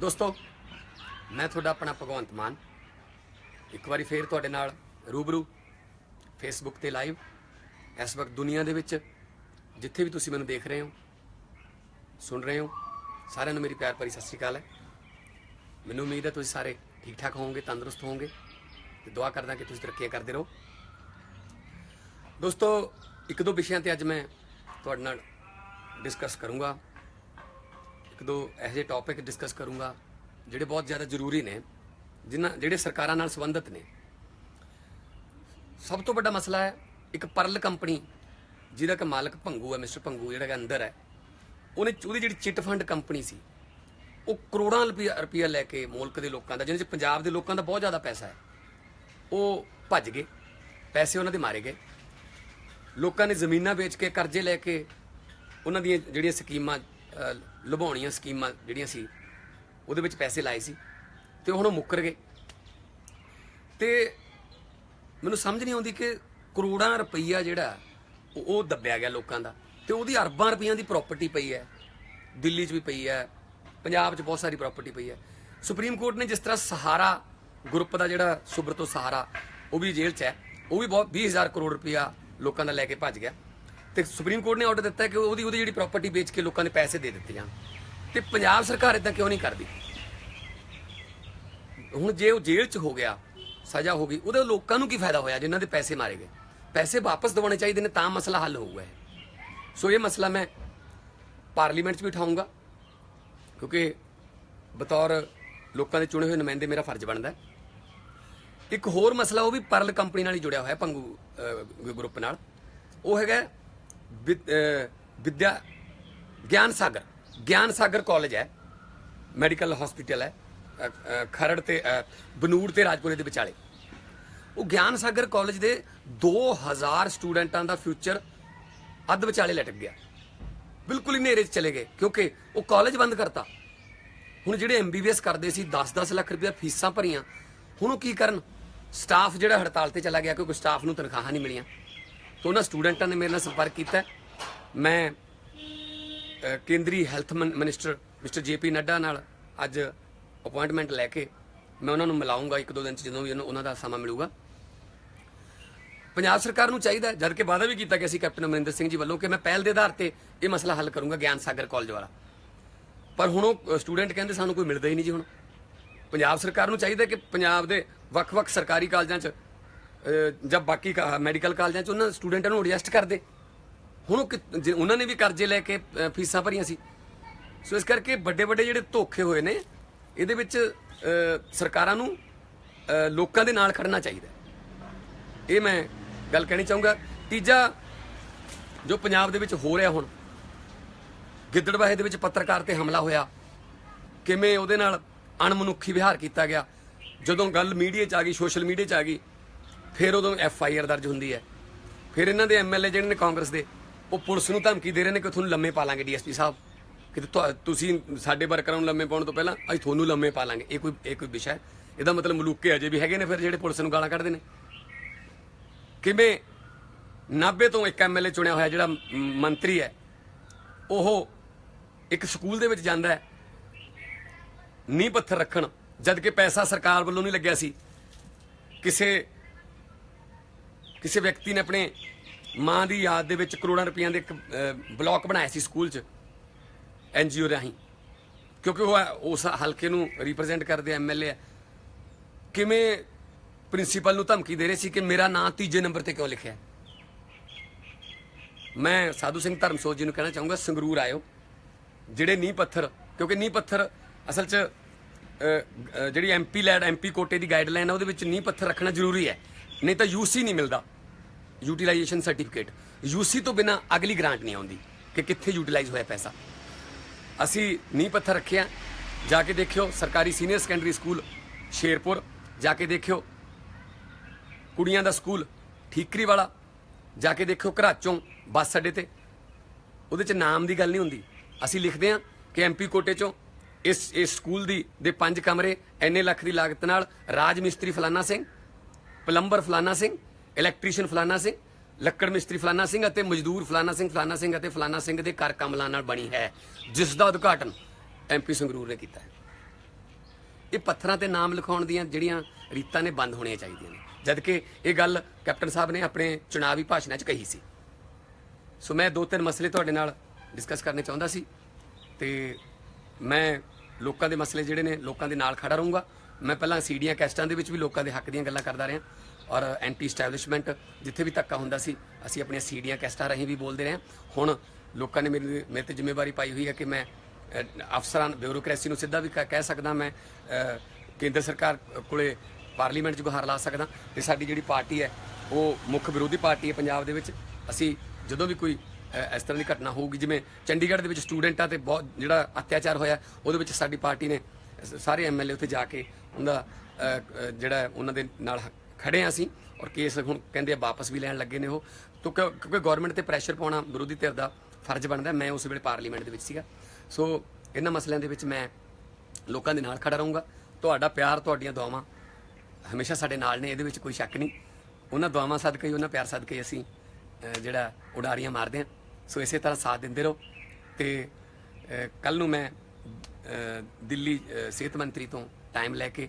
ਦੋਸਤੋ, ਮੈਂ ਤੁਹਾਡਾ ਆਪਣਾ ਭਗਵੰਤ ਮਾਨ। ਇੱਕ ਵਾਰੀ ਫੇਰ ਤੁਹਾਡੇ ਨਾਲ ਰੂਬਰੂ ਫੇਸਬੁੱਕ ਤੇ ਲਾਈਵ ਇਸ ਵਕਤ ਦੁਨੀਆ ਦੇ ਵਿੱਚ ਜਿੱਥੇ ਵੀ ਤੁਸੀਂ ਮੈਨੂੰ ਦੇਖ ਰਹੇ ਹੋ, ਸੁਣ ਰਹੇ ਹੋ, ਸਾਰਿਆਂ ਨੂੰ ਮੇਰੀ ਪਿਆਰ ਭਰੀ ਸਤਿ ਸ਼੍ਰੀ ਅਕਾਲ ਹੈ। ਮੈਨੂੰ ਉਮੀਦ ਹੈ ਤੁਸੀਂ ਸਾਰੇ ਠੀਕ ਠਾਕ ਹੋਵੋਗੇ, ਤੰਦਰੁਸਤ ਹੋਵੋਗੇ ਤੇ ਦੁਆ ਕਰਦਾ ਕਿ ਤੁਸੀਂ ਤਰੱਕੀਆਂ ਕਰਦੇ ਰਹੋ। ਦੋਸਤੋ, ਇੱਕ ਦੋ ਵਿਸ਼ਿਆਂ ਤੇ ਅੱਜ ਮੈਂ ਤੁਹਾਡੇ ਨਾਲ ਡਿਸਕਸ ਕਰੂੰਗਾ। ਇੱਕ ਦੋ ਇਹੋ ਜਿਹੇ ਟੌਪਿਕ ਡਿਸਕਸ ਕਰੂੰਗਾ, ਜਿਹੜੇ ਬਹੁਤ ਜ਼ਿਆਦਾ ਜ਼ਰੂਰੀ ਨੇ, ਜਿਨ੍ਹਾਂ, ਜਿਹੜੇ ਸਰਕਾਰਾਂ ਨਾਲ ਸੰਬੰਧਿਤ ਨੇ। ਸਭ ਤੋਂ ਵੱਡਾ ਮਸਲਾ ਹੈ, ਇੱਕ ਪਰਲ ਕੰਪਨੀ, ਜਿਹਦਾ ਕਿ ਮਾਲਕ ਭੰਗੂ ਹੈ ਮਿਸਟਰ ਭੰਗੂ, ਜਿਹੜਾ ਕਿ ਅੰਦਰ ਹੈ। ਉਹਨੇ ਉਹਦੀ ਜਿਹੜੀ ਚਿੱਟ ਫੰਡ ਕੰਪਨੀ ਸੀ, ਉਹ ਕਰੋੜਾਂ ਰੁਪਇਆ ਰੁਪਇਆ ਲੈ ਕੇ ਮੁਲਕ ਦੇ ਲੋਕਾਂ ਦਾ, ਜਿਹਦੇ ਚ ਪੰਜਾਬ ਦੇ ਲੋਕਾਂ ਦਾ ਬਹੁਤ ਜ਼ਿਆਦਾ ਪੈਸਾ ਹੈ, ਉਹ ਭੱਜ ਗਏ। ਪੈਸੇ ਉਹਨਾਂ ਦੇ ਮਾਰੇ ਗਏ। ਲੋਕਾਂ ਨੇ ਜ਼ਮੀਨਾਂ ਵੇਚ ਕੇ, ਕਰਜ਼ੇ ਲੈ ਕੇ, ਉਹਨਾਂ ਦੀਆਂ ਜਿਹੜੀਆਂ ਸਕੀਮਾਂ ਲੁਭਾਉਣੀਆਂ ਸਕੀਮਾਂ ਜਿਹੜੀਆਂ ਸੀ, ਉਹਦੇ ਵਿੱਚ ਪੈਸੇ ਲਾਏ ਸੀ ਤੇ ਹੁਣ ਉਹ ਮੁੱਕਰ ਗਏ। ਤੇ ਮੈਨੂੰ ਸਮਝ ਨਹੀਂ ਆਉਂਦੀ ਕਿ ਕਰੋੜਾਂ ਰੁਪਈਆ ਜਿਹੜਾ, ਉਹ ਦੱਬਿਆ ਗਿਆ ਲੋਕਾਂ ਦਾ ਤੇ ਉਹਦੀ ਅਰਬਾਂ ਰੁਪਈਆਂ ਦੀ ਪ੍ਰਾਪਰਟੀ ਪਈ ਹੈ, ਦਿੱਲੀ 'ਚ ਵੀ ਪਈ ਹੈ, ਪੰਜਾਬ 'ਚ ਬਹੁਤ ਸਾਰੀ ਪ੍ਰਾਪਰਟੀ ਪਈ ਹੈ। ਸੁਪਰੀਮ ਕੋਰਟ ਨੇ ਜਿਸ ਤਰ੍ਹਾਂ ਸਹਾਰਾ, ਗਰੁੱਪ ਦਾ ਜਿਹੜਾ ਸੁਬਰਤੋ ਸਹਾਰਾ, ਉਹ ਵੀ ਜੇਲ੍ਹ 'ਚ ਹੈ, ਉਹ ਵੀ ਬਹੁਤ 20000 ਕਰੋੜ ਰੁਪਈਆ ਲੋਕਾਂ ਦਾ ਲੈ ਕੇ ਭੱਜ ਗਿਆ। ਤੇ ਸੁਪਰੀਮ ਕੋਰਟ ਨੇ ਆਰਡਰ ਦਿੱਤਾ ਕਿ ਉਹਦੀ ਉਹਦੀ ਜਿਹੜੀ ਪ੍ਰਾਪਰਟੀ ਵੇਚ ਕੇ ਲੋਕਾਂ ਨੇ ਪੈਸੇ ਦੇ ਦਿੱਤੇ ਜਾਣ। ਤੇ ਪੰਜਾਬ ਸਰਕਾਰ ਇਦਾਂ ਕਿਉਂ ਨਹੀਂ ਕਰਦੀ? ਹੁਣ ਜੇ ਉਹ ਜੇਲ੍ਹ 'ਚ ਹੋ ਗਿਆ, ਸਜ਼ਾ ਹੋ ਗਈ, ਉਹਦੇ ਲੋਕਾਂ ਨੂੰ ਕੀ ਫਾਇਦਾ ਹੋਇਆ ਜਿਨ੍ਹਾਂ ਦੇ ਪੈਸੇ ਮਾਰੇ ਗਏ? ਪੈਸੇ ਵਾਪਸ ਦਿਵਾਉਣੇ ਚਾਹੀਦੇ ਨੇ ਤਾਂ ਮਸਲਾ ਹੱਲ ਹੋਊਗਾ ਸੋ ਇਹ ਮਸਲਾ ਮੈਂ ਪਾਰਲੀਮੈਂਟ 'ਚ ਵੀ ਉਠਾਊਂਗਾ, ਕਿਉਂਕਿ ਬਤੌਰ ਲੋਕਾਂ ਦੇ ਚੁਣੇ ਹੋਏ ਨੁਮਾਇੰਦੇ ਮੇਰਾ ਫਰਜ਼ ਬਣਦਾ ਇੱਕ ਹੋਰ ਮਸਲਾ ਉਹ ਵੀ ਪਰਲ ਕੰਪਨੀ ਨਾਲ ਹੀ ਜੁੜਿਆ ਹੋਇਆ ਪੰਗੂ ਗਰੁੱਪ ਨਾਲ। ਉਹ ਹੈਗਾ ਵਿਦਿਆ ਗਿਆਨ ਸਾਗਰ। ਗਿਆਨ ਸਾਗਰ ਕਾਲਜ ਹੈ ਮੈਡੀਕਲ ਹਸਪੀਟਲ ਹੈ ਖਰੜ ਤੇ ਅ, ਬਨੂੜ ਤੇ ਰਾਜਪੁਰੇ ਦੇ ਵਿਚਾਲੇ। ਉਹ ਗਿਆਨ ਸਾਗਰ ਕਾਲਜ ਦੇ 2000 ਸਟੂਡੈਂਟਾਂ ਦਾ ਫਿਊਚਰ ਅੱਧ ਵਿਚਾਲੇ ਲਟਕ ਗਿਆ। ਬਿਲਕੁਲ ਹੀ ਨੇਰੇ 'ਚ ਚਲੇ ਗਏ ਕਿਉਂਕਿ ਉਹ ਕਾਲਜ ਬੰਦ ਕਰਤਾ। ਹੁਣ ਜਿਹੜੇ ਐਮਬੀਬੀਐਸ ਕਰਦੇ ਸੀ 10-10 ਲੱਖ ਰੁਪਏ ਫੀਸਾਂ ਭਰੀਆਂ ਹੁਣ ਉਹ ਕੀ ਕਰਨ? ਸਟਾਫ ਜਿਹੜਾ ਹੜਤਾਲ ਤੇ ਚਲਾ ਗਿਆ ਕਿਉਂਕਿ ਸਟਾਫ ਨੂੰ ਤਨਖਾਹਾਂ ਨਹੀਂ ਮਿਲੀਆਂ। ਤਾਂ ਉਹਨਾਂ ਸਟੂਡੈਂਟਾਂ ਨੇ ਮੇਰੇ ਨਾਲ ਸੰਪਰਕ ਕੀਤਾ। ਮੈਂ ਕੇਂਦਰੀ ਹੈਲਥ ਮਨ- ਮਿਨਿਸਟਰ ਮਿਸਟਰ ਜੇਪੀ ਨੱਡਾ ਨਾਲ ਅੱਜ ਅਪਾਇੰਟਮੈਂਟ ਲੈ ਕੇ ਮੈਂ ਉਹਨਾਂ ਨੂੰ ਮਿਲਾਉਂਗਾ ਇੱਕ ਦੋ ਦਿਨ ਚ ਜਦੋਂ ਵੀ ਉਹਨੂੰ- ਉਹਨਾਂ ਦਾ ਸਮਾਂ ਮਿਲੂਗਾ। ਪੰਜਾਬ ਸਰਕਾਰ ਨੂੰ ਚਾਹੀਦਾ ਹੈ, ਜਦ ਕਿ ਵਾਅਦਾ ਵੀ ਕੀਤਾ ਗਿਆ ਸੀ ਕੈਪਟਨ ਅਮਰਿੰਦਰ ਸਿੰਘ ਜੀ ਵੱਲੋਂ ਕਿ ਮੈਂ ਪਹਿਲ ਦੇ ਆਧਾਰ ਤੇ ਇਹ ਮਸਲਾ ਹੱਲ ਕਰੂੰਗਾ ਗਿਆਨ ਸਾਗਰ ਕਾਲਜ ਵਾਲਾ। ਪਰ ਹੁਣ ਉਹ ਸਟੂਡੈਂਟ ਕਹਿੰਦੇ ਸਾਨੂੰ ਕੋਈ ਮਿਲਦਾ ਹੀ ਨਹੀਂ ਜੀ ਹੁਣ। ਪੰਜਾਬ ਸਰਕਾਰ ਨੂੰ ਚਾਹੀਦਾ ਕਿ ਪੰਜਾਬ ਦੇ ਵੱਖ-ਵੱਖ ਸਰਕਾਰੀ ਕਾਲਜਾਂ 'ਚ ਜਾਂ ਬਾਕੀ ਮੈਡੀਕਲ ਕਾਲਜਾਂ 'ਚ ਉਹਨਾਂ ਸਟੂਡੈਂਟਾਂ ਨੂੰ ਐਡਜਸਟ ਕਰਦੇ ਹੁਣ ਉਹ ਕਿ- ਜੇ ਉਹਨਾਂ ਨੇ ਵੀ ਕਰਜ਼ੇ ਲੈ ਕੇ ਅਹ, ਫੀਸਾਂ ਭਰੀਆਂ ਸੀ। ਸੋ ਇਸ ਕਰਕੇ ਵੱਡੇ ਵੱਡੇ ਜਿਹੜੇ ਧੋਖੇ ਹੋਏ ਨੇ ਇਹਦੇ ਵਿੱਚ ਅਹ, ਸਰਕਾਰਾਂ ਨੂੰ ਅਹ, ਲੋਕਾਂ ਦੇ ਨਾਲ ਖੜਨਾ ਚਾਹੀਦਾ। ਇਹ ਮੈਂ ਗੱਲ ਕਹਿਣੀ ਚਾਹੂੰਗਾ। ਤੀਜਾ ਜੋ ਪੰਜਾਬ ਦੇ ਵਿੱਚ ਹੋ ਰਿਹਾ ਹੁਣ ਗਿੱਦੜਬਾਹੇ ਦੇ ਵਿੱਚ ਪੱਤਰਕਾਰ ਤੇ ਹਮਲਾ ਹੋਇਆ। ਕਿਵੇਂ ਉਹਦੇ ਨਾਲ ਅਣਮਨੁੱਖੀ ਵਿਹਾਰ ਕੀਤਾ ਗਿਆ। ਜਦੋਂ ਗੱਲ ਮੀਡੀਆ 'ਚ ਆ ਗਈ ਸੋਸ਼ਲ ਮੀਡੀਆ 'ਚ ਆ ਗਈ ਫਿਰ ਉਦੋਂ ਐਫ ਆਈ ਆਰ ਦਰਜ ਹੁੰਦੀ ਹੈ। ਫਿਰ ਇਹਨਾਂ ਦੇ ਐਮਐਲਏ ਜਿਹੜੇ ਨੇ ਕਾਂਗਰਸ ਦੇ ਉਹ ਪੁਲਿਸ ਨੂੰ ਧਮਕੀ ਦੇ ਰਹੇ ਨੇ ਕਿ ਤੁਹਾਨੂੰ ਲੰਮੇ ਪਾ ਲਾਂਗੇ ਡੀਐਸਪੀ ਸਾਹਿਬ। ਕਿ ਤੁਹਾ- ਤੁਸੀਂ ਸਾਡੇ ਵਰਕਰਾਂ ਨੂੰ ਲੰਮੇ ਪਾਉਣ ਤੋਂ ਪਹਿਲਾਂ ਅਸੀਂ ਤੁਹਾਨੂੰ ਲੰਮੇ ਪਾ ਲਾਂਗੇ ਇਹ ਕੋਈ ਇਹ ਕੋਈ ਵਿਸ਼ਾ ਹੈ? ਇਹਦਾ ਮਤਲਬ ਮਲੂਕੇ ਅਜੇ ਵੀ ਹੈਗੇ ਨੇ, ਫਿਰ ਜਿਹੜੇ ਪੁਲਿਸ ਨੂੰ ਗਾਲਾਂ ਕੱਢਦੇ ਨੇ। ਕਿਵੇਂ ਨਾਭੇ ਤੋਂ ਇੱਕ ਐਮਐਲਏ ਚੁਣਿਆ ਹੋਇਆ ਜਿਹੜਾ ਮ- ਮੰਤਰੀ ਹੈ, ਉਹ ਇੱਕ ਸਕੂਲ ਦੇ ਵਿੱਚ ਜਾਂਦਾ ਹੈ। ਨੀਂਹ ਪੱਥਰ ਰੱਖਣ, ਜਦ ਕਿ ਪੈਸਾ ਸਰਕਾਰ ਵੱਲੋਂ ਨਹੀਂ ਲੱਗਿਆ ਸੀ। ਕਿਸੇ ਕਿਸੇ ਵਿਅਕਤੀ ਨੇ ਆਪਣੇ ਮਾਂ ਦੀ ਯਾਦ ਦੇ ਵਿੱਚ ਕਰੋੜਾਂ ਰੁਪਈਆਂ ਦੇ ਇੱਕ ਅਹ, ਬਲਾਕ ਬਣਾਇਆ ਸੀ ਸਕੂਲ 'ਚ ਐਨਜੀਓ ਰਾਹੀਂ। ਕਿਉਂਕਿ ਉਹ ਉਸ ਹਲਕੇ ਨੂੰ ਰਿਪਰੈਜ਼ੈਂਟ ਕਰਦੇ ਐਮਐਲਏ ਹੈ ਕਿਵੇਂ ਪ੍ਰਿੰਸੀਪਲ ਨੂੰ ਧਮਕੀ ਦੇ ਰਹੇ ਸੀ ਕਿ ਮੇਰਾ ਨਾਂ ਤੀਜੇ ਨੰਬਰ ਤੇ ਕਿਉਂ ਲਿਖਿਆ? ਮੈਂ ਸਾਧੂ ਸਿੰਘ ਧਰਮਸੋਤ ਜੀ ਨੂੰ ਕਹਿਣਾ ਚਾਹੂੰਗਾ ਸੰਗਰੂਰ ਆਇਓ। ਜਿਹੜੇ ਨੀਂਹ ਪੱਥਰ ਕਿਉਂਕਿ ਨੀਂਹ ਪੱਥਰ ਅਸਲ 'ਚ ਅ, ਅ, ਜਿਹੜੀ ਐਮਪੀ ਲੈਡ ਐਮਪੀ ਕੋਟੇ ਦੀ ਗਾਈਡਲਾਈਨ ਹੈ ਉਹਦੇ ਵਿੱਚ ਨੀਂਹ ਪੱਥਰ ਰੱਖਣਾ ਜ਼ਰੂਰੀ ਹੈ। ਨਹੀਂ ਤਾਂ ਯੂਸੀ ਨਹੀਂ ਮਿਲਦਾ। ਯੂਟਿਲਾਈਜੇਸ਼ਨ ਸਰਟੀਫਿਕੇਟ ਯੂਸੀ ਤੋਂ ਬਿਨਾ ਅਗਲੀ ਗ੍ਰਾਂਟ ਨਹੀਂ ਆਉਂਦੀ ਕਿ ਕਿੱਥੇ ਯੂਟਿਲਾਈਜ਼ ਹੋਇਆ ਪੈਸਾ। ਅਸੀਂ ਨੀਂਹ ਪੱਥਰ ਰੱਖਿਆ ਜਾ ਕੇ ਦੇਖਿਓ, ਸਰਕਾਰੀ ਸੀਨੀਅਰ ਸੈਕੰਡਰੀ ਸਕੂਲ ਸ਼ੇਰਪੁਰ। ਜਾ ਕੇ ਦੇਖਿਓ, ਕੁੜੀਆਂ ਦਾ ਸਕੂਲ ਠੀਕਰੀ ਵਾਲਾ ਜਾ ਕੇ ਦੇਖਿਓ, ਘਰਾਚੋਂ ਬੱਸ ਅੱਡੇ ਤੇ। ਉਹਦੇ ਚ ਨਾਮ ਦੀ ਗੱਲ ਨਹੀਂ ਹੁੰਦੀ। ਅਸੀਂ ਲਿਖਦੇ ਹਾਂ ਕਿ ਐਮਪੀ ਕੋਟੇ ਚੋਂ ਇਸ ਇਸ ਸਕੂਲ ਦੀ, ਦੇ ਪੰਜ ਕਮਰੇ ਐਨੇ ਲੱਖ ਦੀ ਲਾਗਤ ਨਾਲ ਰਾਜ ਮਿਸਤਰੀ ਫਲਾਨਾ ਸਿੰਘ ਪਲੰਬਰ ਫਲਾਨਾ ਸਿੰਘ ਇਲੈਕਟ੍ਰੀਸ਼ੀਅਨ ਫਲਾਨਾ ਸਿੰਘ, ਲੱਕੜ ਮਿਸਤਰੀ ਫਲਾਨਾ ਸਿੰਘ ਅਤੇ ਮਜ਼ਦੂਰ ਫਲਾਨਾ ਸਿੰਘ ਫਲਾਨਾ ਸਿੰਘ ਅਤੇ ਫਲਾਨਾ ਸਿੰਘ ਦੇ ਘਰ ਕਮਲਾਂ ਨਾਲ ਬਣੀ ਹੈ, ਜਿਸ ਦਾ ਉਦਘਾਟਨ ਐਮਪੀ ਸੰਗਰੂਰ ਨੇ ਕੀਤਾ ਹੈ। ਇਹ ਪੱਥਰਾਂ ਤੇ ਨਾਮ ਲਿਖਾਉਣ ਦੀਆਂ ਜਿਹੜੀਆਂ ਰੀਤਾਂ ਨੇ ਬੰਦ ਹੋਣੀਆਂ ਚਾਹੀਦੀਆਂ ਨੇ। ਜਦਕਿ ਇਹ ਗੱਲ ਕੈਪਟਨ ਸਾਹਿਬ ਨੇ ਆਪਣੇ ਚੁਣਾਵੀ ਭਾਸ਼ਣਾਂ 'ਚ ਕਹੀ ਸੀ। ਸੋ ਮੈਂ ਦੋ ਤਿੰਨ ਮਸਲੇ ਤੁਹਾਡੇ ਨਾਲ ਡਿਸਕਸ ਕਰਨੇ ਚਾਹੁੰਦਾ ਸੀ ਤੇ ਮੈਂ ਲੋਕਾਂ ਦੇ ਮਸਲੇ ਜਿਹੜੇ ਨੇ ਲੋਕਾਂ ਦੇ ਨਾਲ ਖੜਾ ਰਹੂੰਗਾ। ਮੈਂ ਪਹਿਲਾਂ ਸੀਡੀਆਂ ਕੈਸਟਾਂ ਦੇ ਵਿੱਚ ਵੀ ਲੋਕਾਂ ਦੇ ਹੱਕ ਦੀਆਂ ਗੱਲਾਂ ਕਰਦਾ ਰਿਹਾ। ਔਰ ਐਂਟੀ ਸਟੈਬਲਿਸ਼ਮੈਂਟ ਜਿੱਥੇ ਵੀ ਧੱਕਾ ਹੁੰਦਾ ਸੀ, ਅਸੀਂ ਆਪਣੀਆਂ ਸੀਡੀਆਂ, ਕੈਸਟਾਂ ਰਾਹੀਂ ਵੀ ਬੋਲਦੇ ਰਹੇ ਹਾਂ। ਹੁਣ ਲੋਕਾਂ ਨੇ ਮੇਰੀ, ਮੇਰੇ ਤੇ ਜ਼ਿੰਮੇਵਾਰੀ ਪਾਈ ਹੋਈ ਹੈ ਕਿ ਮੈਂ ਅਫਸਰਾਂ, ਬਿਊਰੋਕ੍ਰੇਸੀ ਨੂੰ ਸਿੱਧਾ ਵੀ ਕ- ਕਹਿ ਸਕਦਾ ਮੈਂ ਕੇਂਦਰ ਸਰਕਾਰ ਕੋਲੇ ਪਾਰਲੀਮੈਂਟ 'ਚ ਗੁਹਾਰ ਲਾ ਸਕਦਾ ਤੇ ਸਾਡੀ ਜਿਹੜੀ ਪਾਰਟੀ ਹੈ, ਉਹ ਮੁੱਖ ਵਿਰੋਧੀ ਪਾਰਟੀ ਹੈ ਪੰਜਾਬ ਦੇ ਵਿੱਚ ਅਸੀਂ ਜਦੋਂ ਵੀ ਕੋਈ ਇਸ ਤਰ੍ਹਾਂ ਦੀ ਘਟਨਾ ਹੋਊਗੀ, ਜਿਵੇਂ ਚੰਡੀਗੜ੍ਹ ਦੇ ਵਿੱਚ ਸਟੂਡੈਂਟਾਂ ਤੇ ਬਹੁਤ, ਜਿਹੜਾ ਅਤਿਆਚਾਰ ਹੋਇਆ, ਉਹਦੇ ਵਿੱਚ ਸਾਡੀ ਪਾਰਟੀ ਨੇ, ਸ- ਸਾਰੇ ਐਮਐਲਏ ਉੱਥੇ ਜਾ ਕੇ ਉਹਦਾ ਜਿਹੜਾ ਉਹਨਾਂ ਦੇ ਨਾਲ ਹ- ਖੜੇ ਹਾਂ ਅਸੀਂ ਔਰ ਕੇਸ ਹੁਣ ਕਹਿੰਦੇ ਆ ਵਾਪਸ ਵੀ ਲੈਣ ਲੱਗੇ ਨੇ ਉਹ। ਤੋਂ ਕਿਉਂ- ਕਿਉਂਕਿ ਗਵਰਨਮੈਂਟ ਤੇ ਪ੍ਰੈਸ਼ਰ ਪਾਉਣਾ ਵਿਰੋਧੀ ਧਿਰ ਦਾ ਫਰਜ਼ ਬਣਦਾ, ਮੈਂ ਉਸ ਵੇਲੇ ਪਾਰਲੀਮੈਂਟ ਦੇ ਵਿੱਚ ਸੀਗਾ। ਸੋ ਇਹਨਾਂ ਮਸਲਿਆਂ ਦੇ ਵਿੱਚ ਮੈਂ ਲੋਕਾਂ ਦੇ ਨਾਲ ਖੜਾ ਰਹੂੰਗਾ। ਤੁਹਾਡਾ ਪਿਆਰ, ਤੁਹਾਡੀਆਂ ਦੁਆਵਾਂ ਹਮੇਸ਼ਾ ਸਾਡੇ ਨਾਲ ਨੇ, ਇਹਦੇ ਵਿੱਚ ਕੋਈ ਸ਼ੱਕ ਨਹੀਂ। ਉਹਨਾਂ ਦੁਆਵਾਂ ਸਦਕੇ ਹੀ, ਉਹਨਾਂ ਪਿਆਰ ਸਦਕੇ ਹੀ ਅਸੀਂ ਜਿਹੜਾ ਉਡਾਰੀਆਂ ਮਾਰਦੇ ਹਾਂ ਸੋ ਇਸੇ ਤਰ੍ਹਾਂ ਸਾਥ ਦਿੰਦੇ ਰਹੋ। ਤੇ ਕੱਲ ਨੂੰ ਮੈਂ ਦਿੱਲੀ ਸਿਹਤ ਮੰਤਰੀ ਤੋਂ ਟਾਈਮ ਲੈ ਕੇ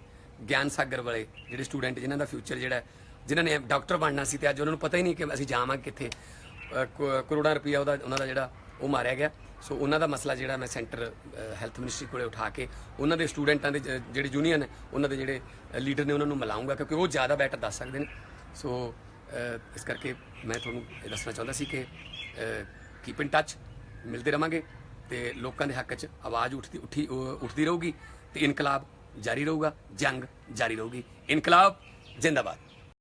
ਗਿਆਨ ਸਾਗਰ ਵਾਲੇ, ਜਿਹੜੇ ਸਟੂਡੈਂਟ, ਜਿਨ੍ਹਾਂ ਦਾ ਫਿਊਚਰ ਜਿਹੜਾ ਜਿਨ੍ਹਾਂ ਨੇ ਡਾਕਟਰ ਬਣਨਾ ਸੀ ਤੇ ਅੱਜ ਉਹਨਾਂ ਨੂੰ ਪਤਾ ਹੀ ਨਹੀਂ ਕਿ ਅਸੀਂ ਜਾਵਾਂਗੇ ਕਿੱਥੇ। ਕਰੋੜਾਂ ਰੁਪਈਆ ਉਹਦਾ, ਉਹਨਾਂ ਦਾ ਜਿਹੜਾ ਉਹ ਮਾਰਿਆ ਗਿਆ। ਸੋ ਉਹਨਾਂ ਦਾ ਮਸਲਾ ਜਿਹੜਾ ਮੈਂ ਸੈਂਟਰ ਹੈਲਥ ਮਿਨਿਸਟਰੀ ਕੋਲੇ ਉਠਾ ਕੇ ਉਹਨਾਂ ਦੇ ਸਟੂਡੈਂਟਾਂ ਦੇ ਜਿਹੜੇ ਯੂਨੀਅਨ ਹੈ ਉਹਨਾਂ ਦੇ ਜਿਹੜੇ ਲੀਡਰ ਨੇ, ਉਹਨਾਂ ਨੂੰ ਮਿਲਾਉਂਗਾ, ਕਿਉਂਕਿ ਉਹ ਜ਼ਿਆਦਾ ਬੈਟਰ ਦੱਸ ਸਕਦੇ ਨੇ। ਸੋ ਇਸ ਕਰਕੇ ਮੈਂ ਤੁਹਾਨੂੰ ਇਹ ਦੱਸਣਾ ਚਾਹੁੰਦਾ ਸੀ ਕਿ ਕੀਪ ਇਨ ਟੱਚ ਮਿਲਦੇ ਰਵਾਂਗੇ ਤੇ ਲੋਕਾਂ ਦੇ ਹੱਕ 'ਚ ਆਵਾਜ਼ ਉੱਠਦੀ, ਉੱਠੀ ਉੱਠਦੀ ਰਹੂਗੀ ਤੇ ਇਨਕਲਾਬ ਜਾਰੀ ਰਹੂਗਾ ਜੰਗ ਜਾਰੀ ਰਹੂਗੀ ਇਨਕਲਾਬ ਜਿੰਦਾਬਾਦ